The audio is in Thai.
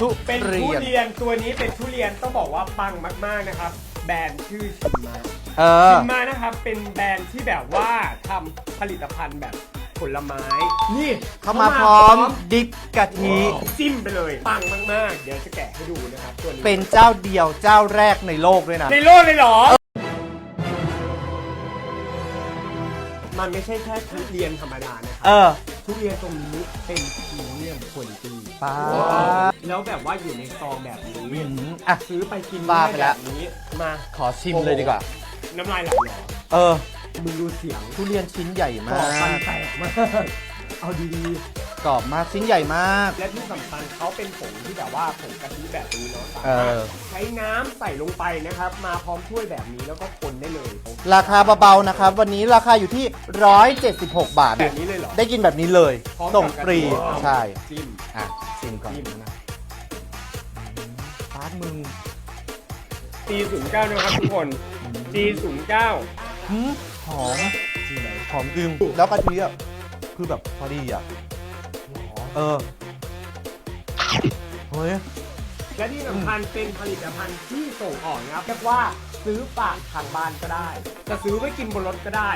ทุเป็นเรีทุยน เรียนตัวนี้เป็นทุเรียนต้องบอกว่าปังมากๆนะครับ แบรนด์ชื่อชิมมาเออ ชิมมานะครับเป็นแบรนด์ที่แบบว่าทำผลิตภัณฑ์แบบผลไม้ นี่เข้ามาพร้อมดิบกะทิจิ้มไปเลย ปังมากๆ เดี๋ยวจะแกะให้ดูนะครับตัวนี้เป็นเจ้าเดียวเจ้าแรกในโลกด้วยนะ ในโลกเลยเหรอ มันไม่ใช่แค่ทุเรียนธรรมดานะคเอรับอ ทุเรียนตรงนี้เป็นพรีเมียมควอลิตี้ป๊าแล้วแบบว่าอยู่ในซองแบบนี้ อืมอะ ซื้อไปกินบ้าไปแล้วแบบนี้มาขอชิมเลยดีกว่า น้ำลายไหลเหรอเออ มึงดูเสียงทุเรียนชิ้นใหญ่กมารอบฟันก แตกมาก เอาดีกรอบมากชิ้นใหญ่มาก ๆ และที่สำคัญเขาเป็นผงที่แบบว่าผงกะทิแบบนี้เนาะสาเอมารถอใช้น้ำใส่ลงไปนะครับ มาพร้อมถ้วยแบบนี้แล้วก็คนได้เลยราคาเบาๆนะครับ วันนี้ราคาอยู่ที่ 176 บาท แบบนี้เลยเหรอได้กินแบบนี้เลย พร้อมกับส่งฟรี กะทิใช่ จิ้มอะชิมก่อนจิ้มนะปาดมึงปีศูนย์เก้านะครับทุกคนปีศูนย์เก้าหืมหอมหอมจริงแล้วกะทิอะคือแบบพอดีอะ เออ เฮ้ย และที่สำคัญเป็นผลิตภัณฑ์ที่ส่งออกนะครับเรียกว่าซื้อฝากทางบ้านก็ได้ จะซื้อไว้กินบนรถก็ได้